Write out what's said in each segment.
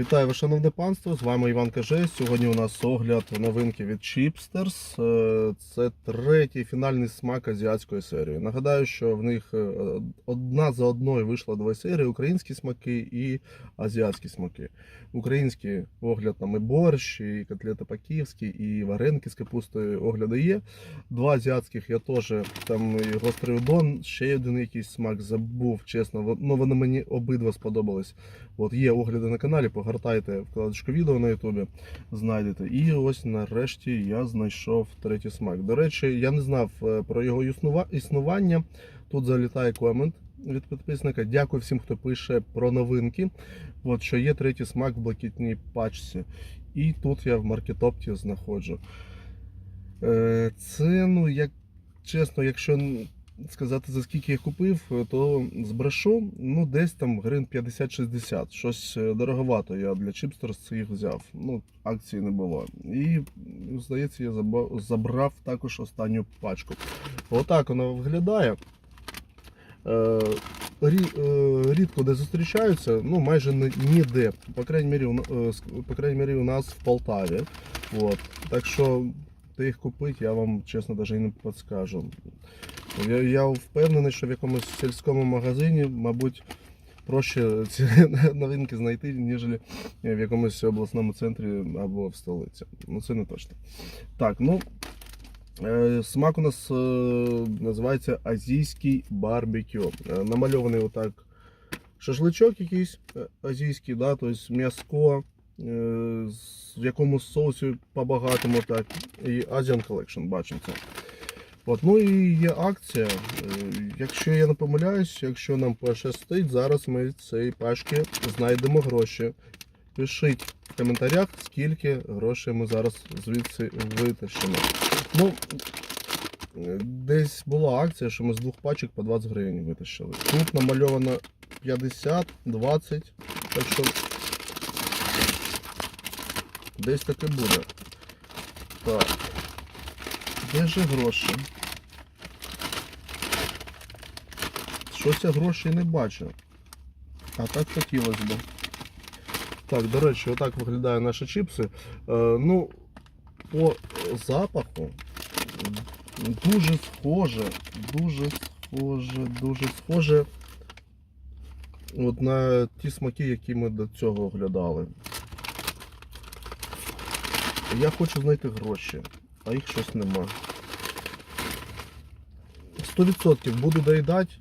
Вітаю вас, шановне панство! З вами Іван Каже. Сьогодні у нас огляд новинки від Chipsters. Е, Це третій фінальний смак азіатської серії. Нагадаю, що в них е, одна за одною вийшла дві серії: українські смаки і азіатські смаки. Українські огляд там і борщ, і котлети по-київськи, і вареники з капустою огляди є. Два азіатських я теж там і гострий удон, ще один якийсь смак забув, чесно. Ну вони мені обидва сподобались. От є огляди на каналі, погортайте вкладочку відео на Ютубі, знайдете. І ось нарешті я знайшов третій смак. До речі, я не знав е, про його існування. Тут залітає комент від підписника. Дякую всім, хто пише про новинки. От що є третій смак в блакитній пачці. І тут я в маркетопті знаходжу. Е, Це, ну, як чесно, якщо сказати за скільки я купив, то збрешу, ну десь там гривень 50-60. Щось е, дороговато я для Chipsters їх взяв. Ну, акції не було. І, здається, я забрав також останню пачку. Отак воно виглядає. Е, е, Рідко де зустрічаються, ну майже ніде. По крайній мірі, по крайній мірі у нас в Полтаві. От. Так що де їх купити, я вам чесно навіть не підскажу. Я, я впевнений, що в якомусь сільському магазині, мабуть, проще ці новинки знайти, ніж в якомусь обласному центрі або в столиці. Ну це не точно. Так, ну е, смак у нас е, називається азійський барбекю. Е, Намальований отак шашличок якийсь е, азійський, да, тобто м'яско. е, В якомусь соусі по-багатому так. І Asian Collection бачимо це. От, ну і є акція. Е, Якщо я не помиляюсь, якщо нам пощастить, зараз ми з цієї пачки знайдемо гроші. Пишіть в коментарях, скільки грошей ми зараз звідси витащимо. Ну, е, десь була акція, що ми з двох пачок по 20 гривень витащили. Тут намальовано 50, 20, так що десь таке буде. Так. Де ж гроші? Щось я грошей не бачу. А так хотілося б. Так, до речі, отак виглядають наші чіпси. Е, ну, по запаху дуже схоже, дуже схоже, дуже схоже от на ті смаки, які ми до цього оглядали. Я хочу знайти гроші, а їх щось нема. 100% буду доїдати,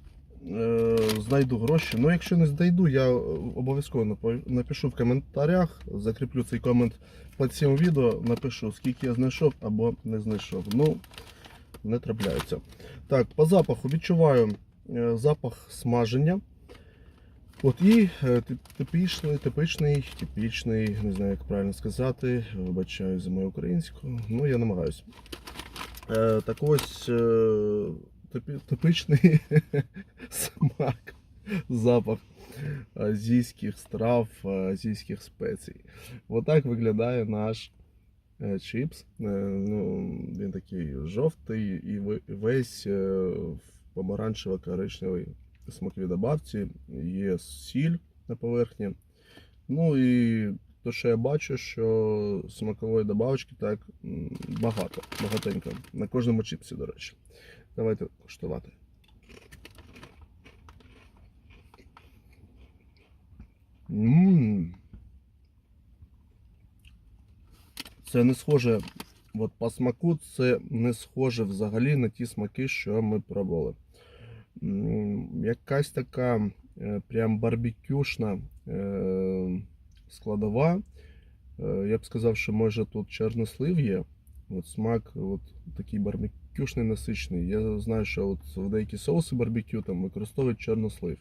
знайду гроші. Ну, якщо не знайду, я обов'язково напишу в коментарях, закріплю цей комент під цим відео, напишу, скільки я знайшов або не знайшов. Ну, не трапляється. Так, по запаху відчуваю е, запах смаження. От і е, тип- типічний, типичний, типічний, не знаю, як правильно сказати, вибачаю за мою українську, ну я намагаюсь. Е, так ось е, типичний смак, запах азійських страв, азійських спецій. Отак виглядає наш е, чіпс. Е, ну, він такий жовтий і весь е, помаранчево-коричневий смаковій добавці, є сіль на поверхні. Ну і то, що я бачу, що смакової добавочки так багато, багатенько. На кожному чіпсі, до речі. Давайте куштувати. Ммм. Це не схоже, от по смаку, це не схоже взагалі на ті смаки, що ми пробували. Якась така е, прям барбекюшна е, складова. Е, Я б сказав, що може тут чорнослив є. От смак от такий барбекюшний насичений. Я знаю, що от в деякі соуси барбекю там використовують чорнослив.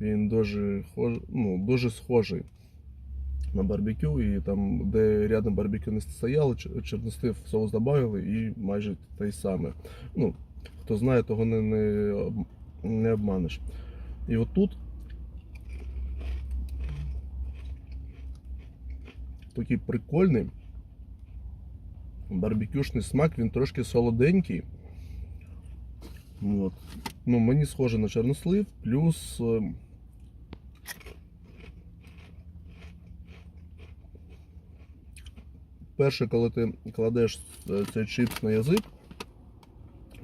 Він дуже, ну, дуже схожий на барбекю, і там, де рядом барбекю не стояло, чор- чорнослив соус додали і майже те саме. Ну, хто знає, того не, не, не обманеш. І от тут такий прикольний барбекюшний смак, він трошки солоденький. От. Ну, мені схоже на чорнослив, плюс е, перше, коли ти кладеш е, цей чипс на язик,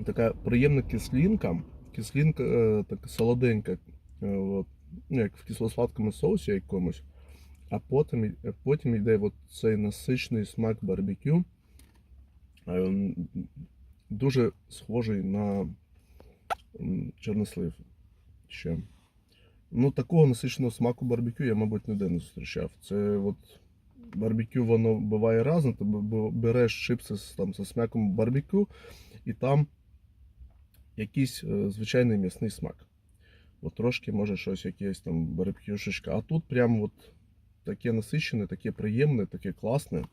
така приємна кислинка, кислинка е, така солоденька, от, ну, як в кисло-сладкому соусі якомусь. А потім, потім йде от цей насичний смак барбекю. Е, Дуже схожий на чорнослив ще. Ну, такого насиченого смаку барбекю я, мабуть, ніде не зустрічав. Це от барбекю, воно буває разом. Ти береш чипси з, там, зі смаком барбекю, і там якийсь е, звичайний м'ясний смак. От трошки може щось якесь там барбекюшечка. А тут прям от таке насичене, таке приємне, таке класне.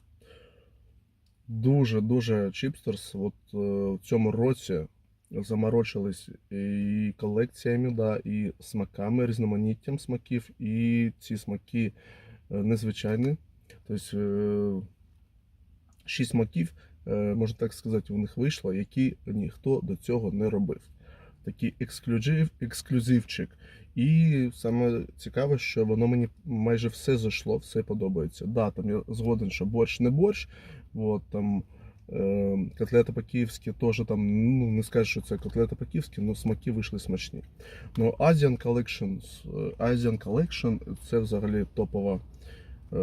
Дуже-дуже чипстерс от е, в цьому році заморочились і колекціями, да, і смаками, різноманіттям смаків, і ці смаки е, незвичайні. Тобто е, шість смаків, можна так сказати, у них вийшло, які ніхто до цього не робив. Такий ексклюзив, ексклюзивчик. І саме цікаве, що воно мені майже все зайшло, все подобається. Да, там я згоден, що борщ не борщ. От, там, е, котлета по-київськи теж там, ну не скажу, що це котлета по-київськи, але смаки вийшли смачні. Ну, Asian Collection, е, Asian Collection це взагалі топова е,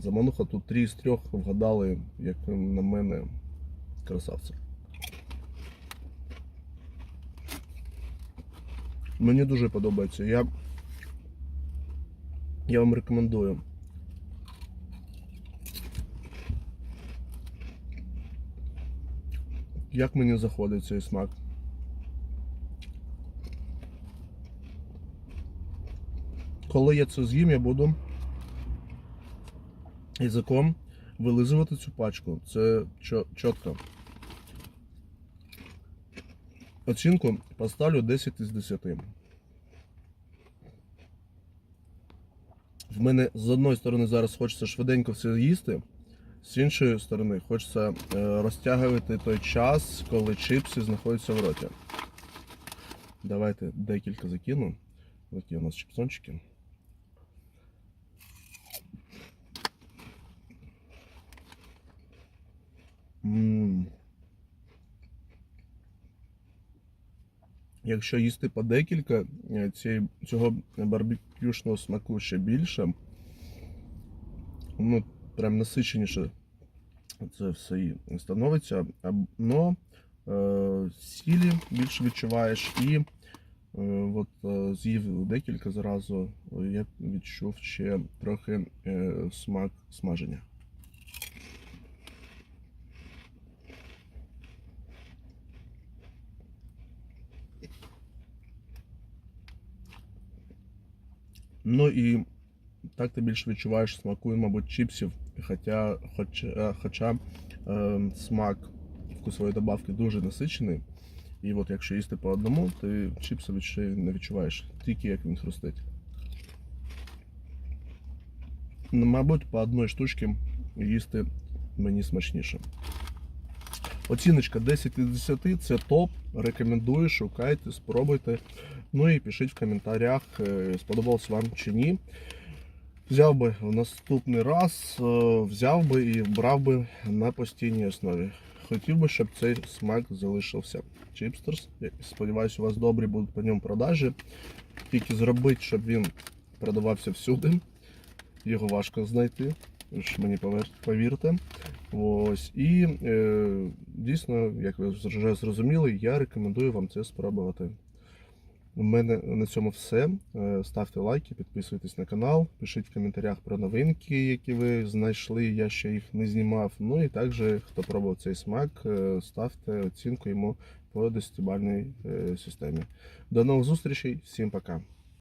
замануха. Тут три з трьох вгадали, як на мене, красавці. Мені дуже подобається. Я, я вам рекомендую. Як мені заходить цей смак? Коли я це з'їм, я буду язиком вилизувати цю пачку. Це чітко. Оцінку поставлю 10 із 10. В мене з одної сторони зараз хочеться швиденько все їсти, з іншої сторони хочеться е, розтягувати той час, коли чипси знаходяться в роті. Давайте декілька закину. Такі у нас чипсончики. М. Якщо їсти по декілька, е, цього барбекюшного смаку ще більше, ну, прям насиченіше це все і становиться. Но е, сілі більше відчуваєш і е, от, е, з'їв декілька зразу, я відчув ще трохи смак смаження. Ну і так ти більше відчуваєш смаку, мабуть, чіпсів. Хоча, хоча, хоча е, смак вкусової добавки дуже насичений. І от якщо їсти по одному, ти чіпси ще не відчуваєш, тільки як він хрустить. Ну, Мабуть, по одній штучці їсти мені смачніше. Оціночка 10 із 10 це топ. Рекомендую, шукайте, спробуйте. Ну і пишіть в коментарях, е, сподобалось вам чи ні. Взяв би в наступний раз, е, взяв би і брав би на постійній основі. Хотів би, щоб цей смак залишився. Чипстерс. Сподіваюся, у вас добрі будуть по ньому продажі. Тільки зробити, щоб він продавався всюди. Його важко знайти. Мені повірте. Ось. І е, дійсно, як ви вже зрозуміли, я рекомендую вам це спробувати. У мене на цьому все. Е, Ставте лайки, підписуйтесь на канал, пишіть в коментарях про новинки, які ви знайшли. Я ще їх не знімав. Ну і також, хто пробував цей смак, е, ставте оцінку йому по 10-бальній е, системі. До нових зустрічей, всім пока!